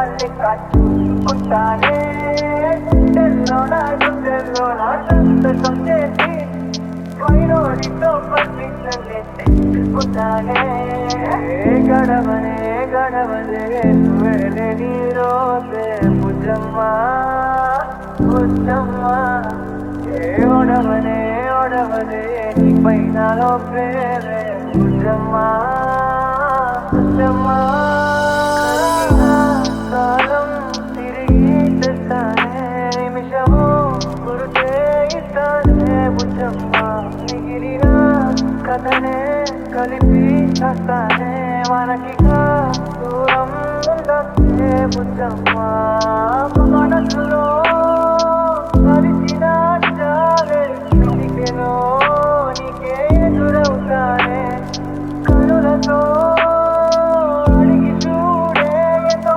காற்று காற்று கொட்டானே தெல்லோனா தெல்லோனா சொந்த சொந்தேத்தி மைனோடித்தோ பற்றி சொல்லேத்தி கொட்டானே கணவனே கணவனே வேலை நீரோதே முஜம்மா முஜம்மா ஏடவனே ஓடவனே நீ பைனாலோ பேரே முஜம்மா ఇస్తానే మిగిలిన కథనే కలిపి చేస్తానే మనకి దూరం ఉండొచ్చే మనసులో కలిసిన చాలే నీకే ఎదురవుతానే కనులతో అడిగి చూడే ఏదో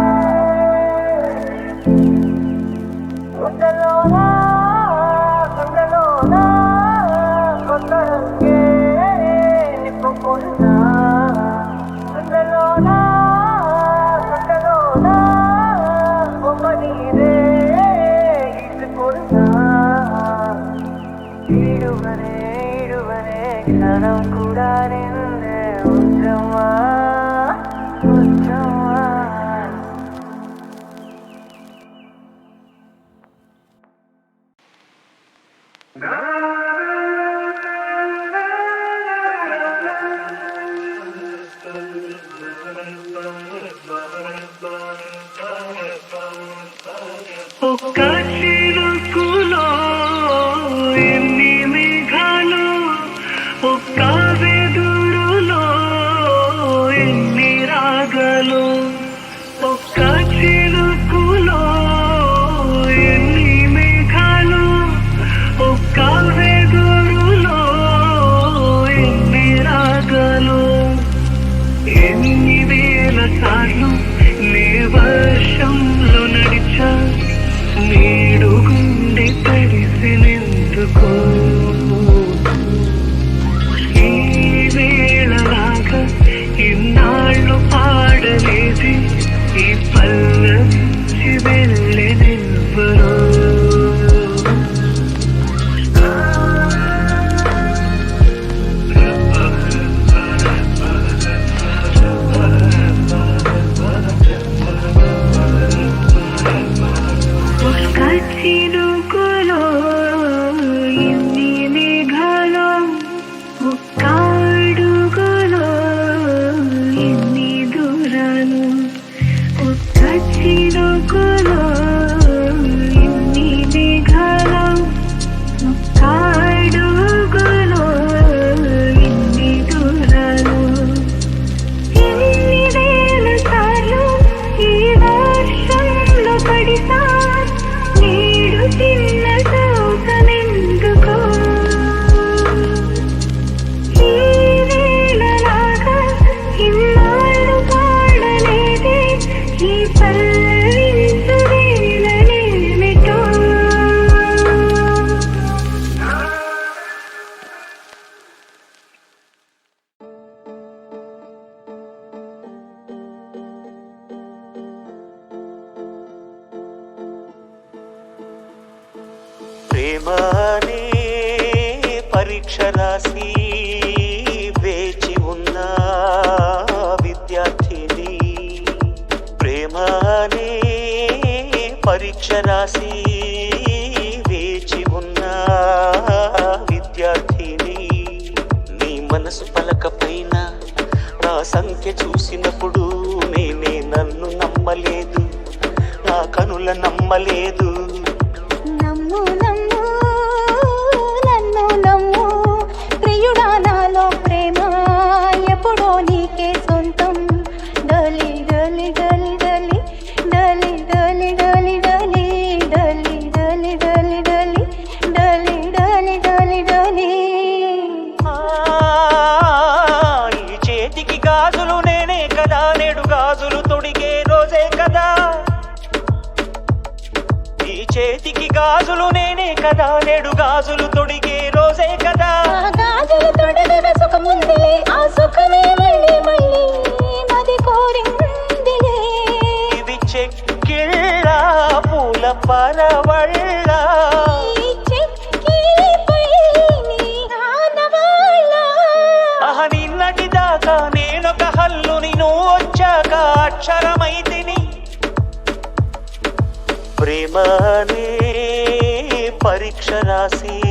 నా సంఖ్య చూసినప్పుడు నేనే నన్ను నమ్మలేదు. నా కనుల నమ్మలేదు. కదా నేడు గాజులు తొడిగే राशि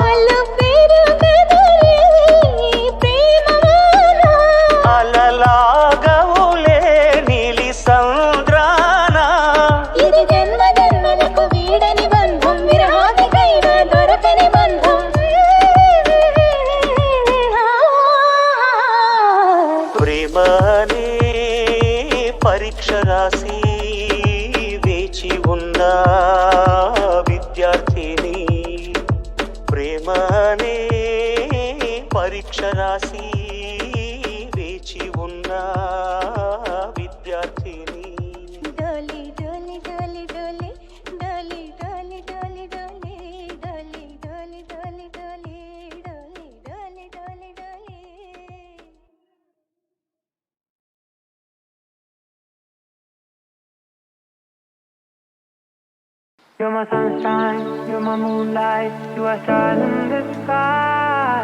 You're my sunshine, you're my moonlight, you are stars in the sky.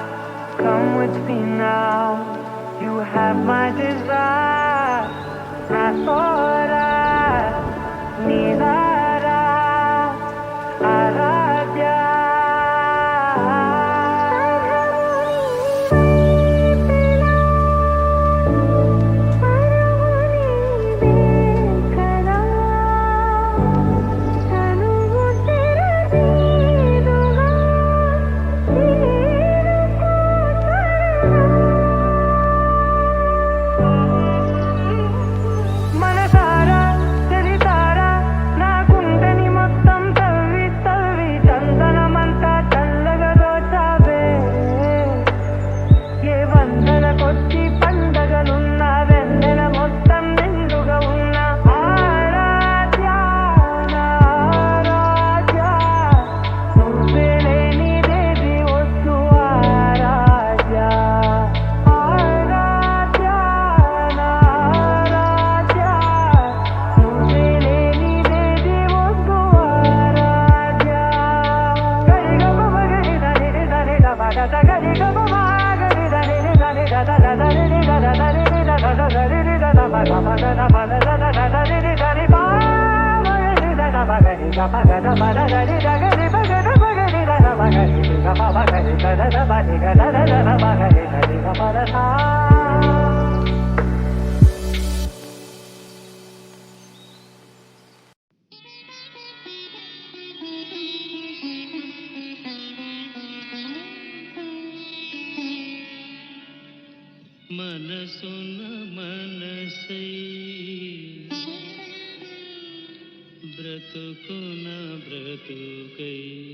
Come with me now, you have my desire. I thought I need. मन सुन मन सई व्रत को न व्रत कई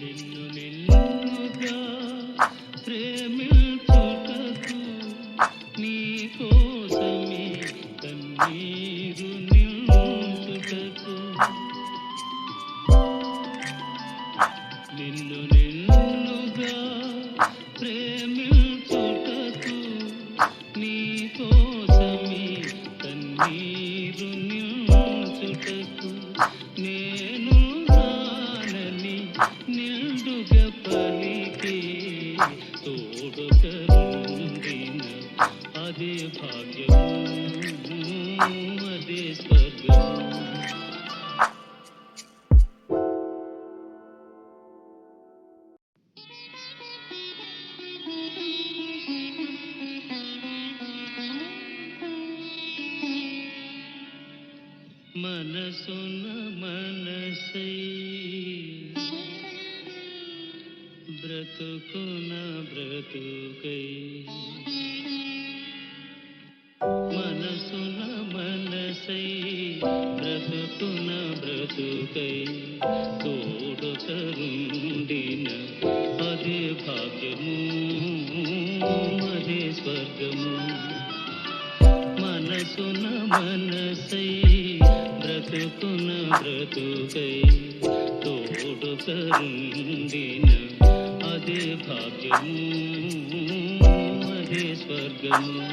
నిన్ను నిన్నుగా ప్రేమి मन सुन मन सही। व्रत पुन व्रत गई मनसुन मनसै ब्रतुकुन ब्रतुकै मनसुन मनसै ब्रतुकुन ब्रतुकै तोड़ तरुंडिन अधे स्वर्ग अधे सुन मन सही തുകൈ തോടു പെരുന്തിന് അതേ ഭാഗ്യമോ അതേ സ്വർഗമോ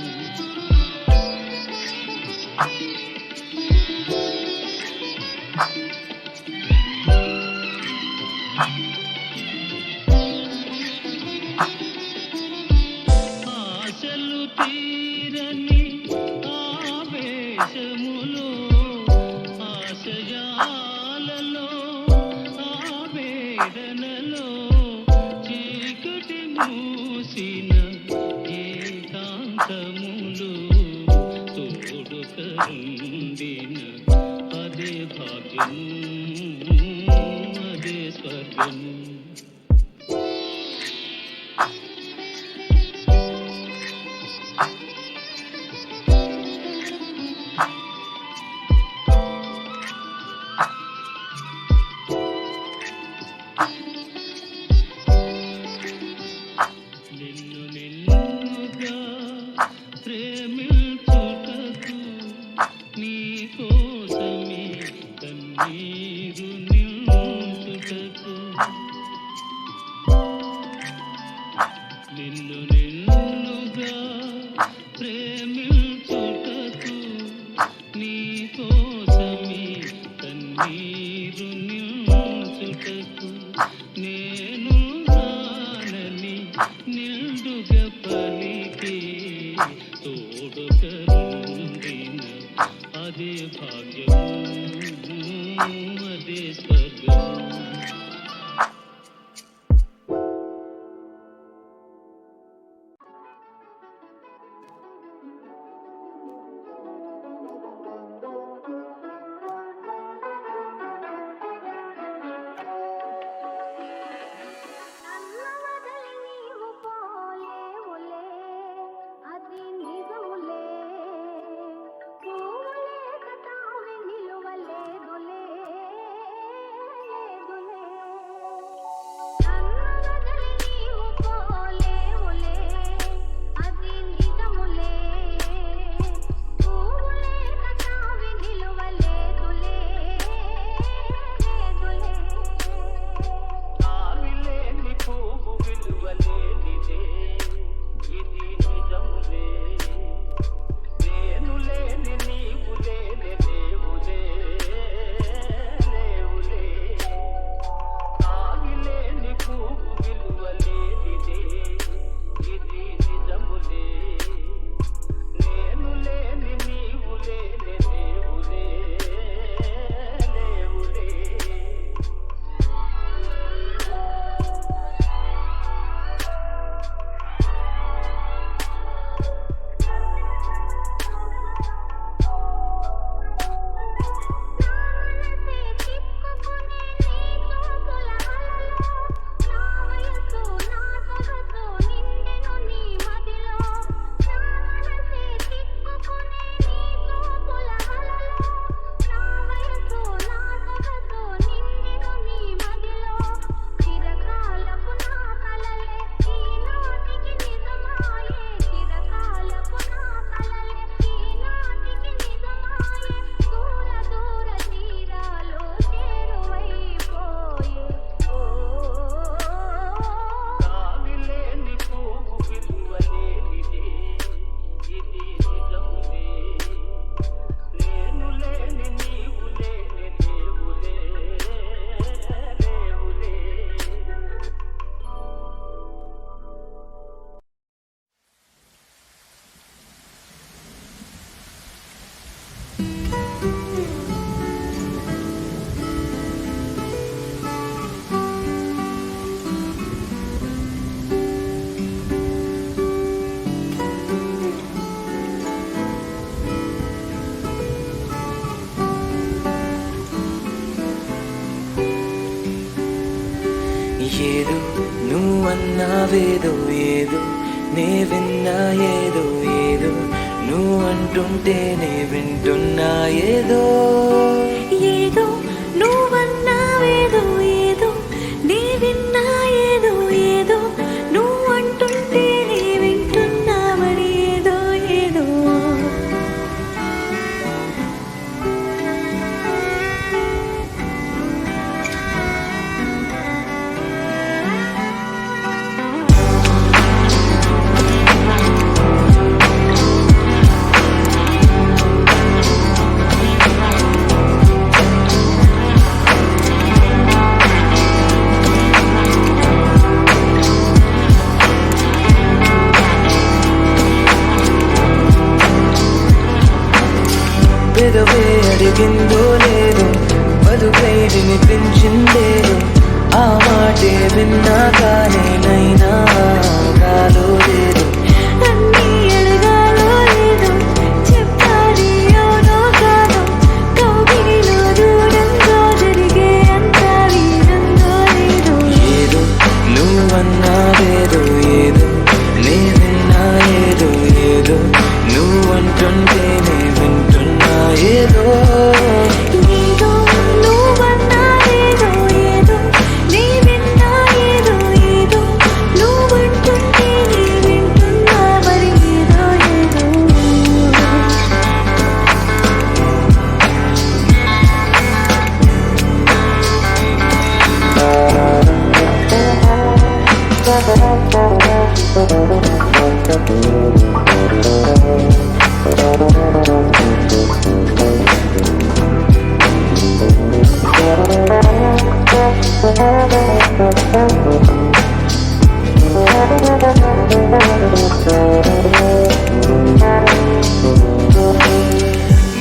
நீ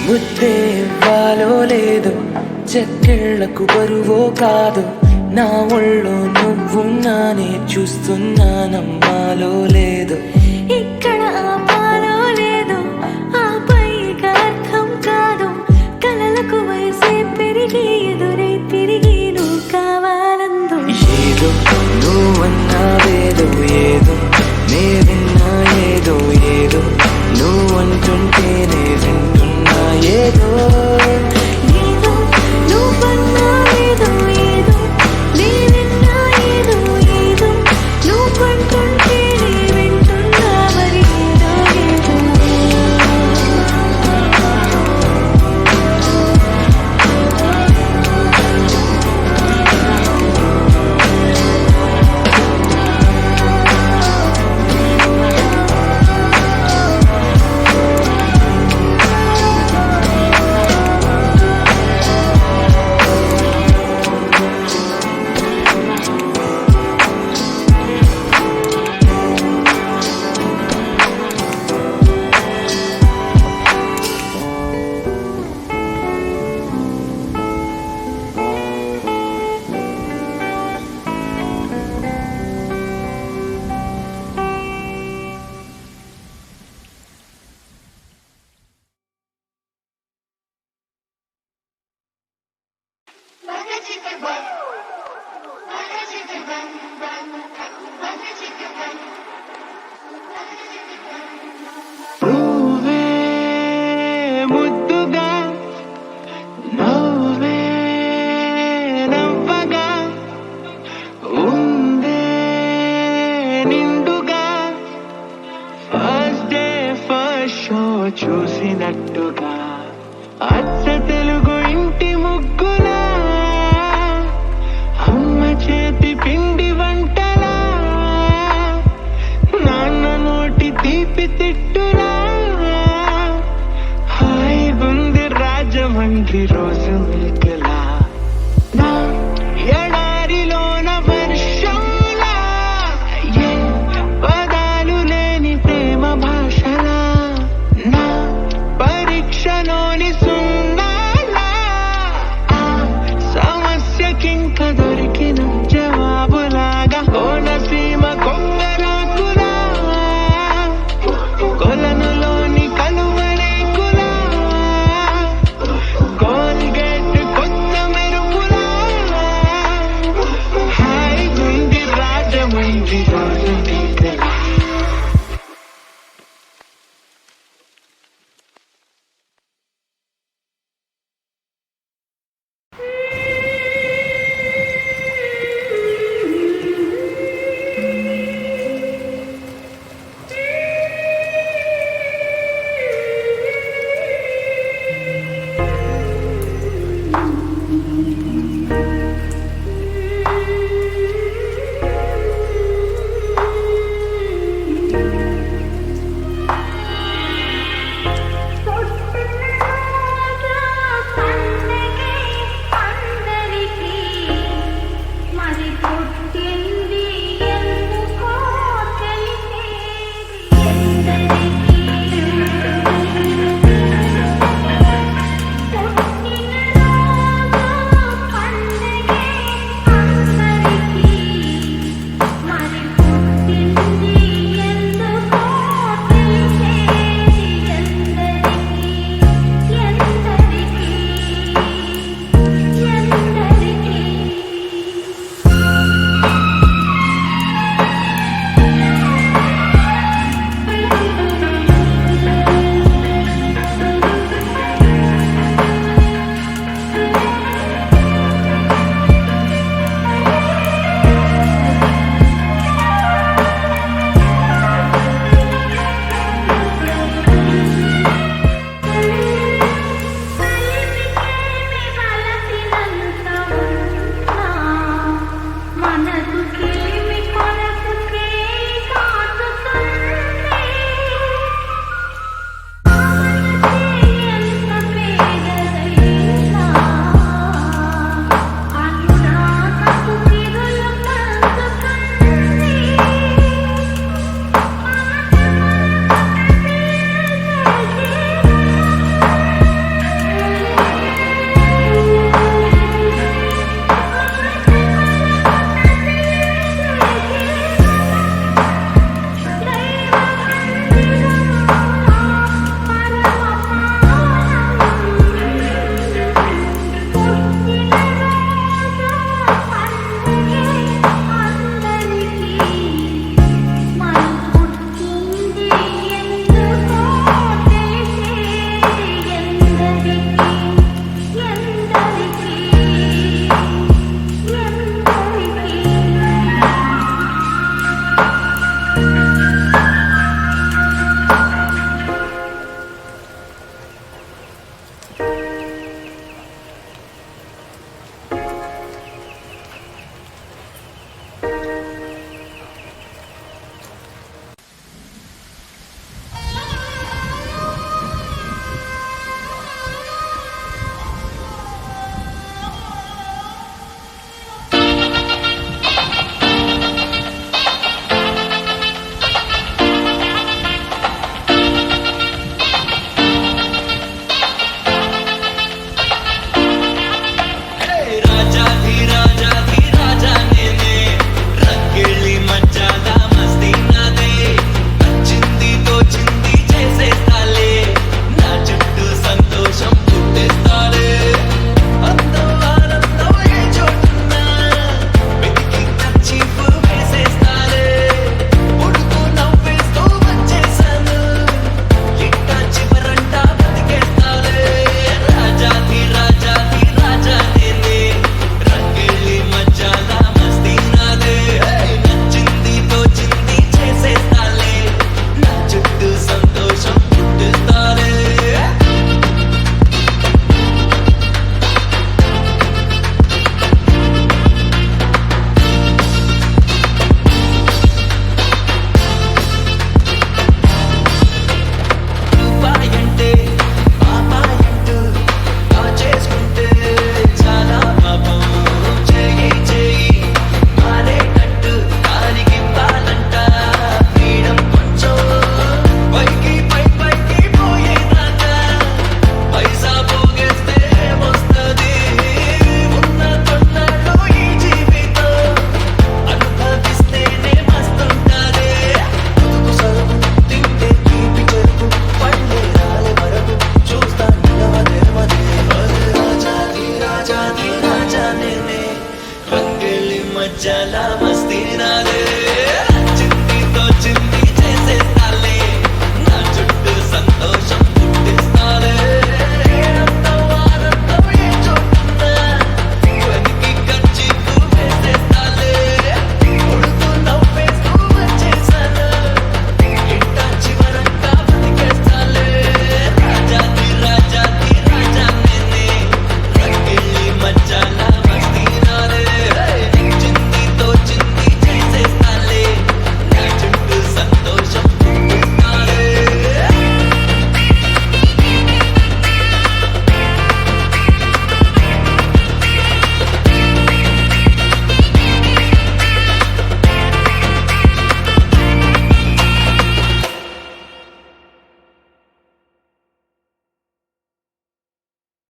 ముద్దే లేదు చెక్కిళ్ళకు బరువో కాదు నా ఒళ్ళో నువ్వున్నానే చూస్తున్నానమ్మాలో లేదు. ఇక్కడ ఆపాలో లేదు ఆపై అర్థం కాదు కలలకు వయసే పెరిగి ఎదురై తిరిగి నువ్వు కావాలందు. ఏదో నువ్వన్నావేదో ఏదో నేను వింటుంటేనే వింటున్నా ఏదో.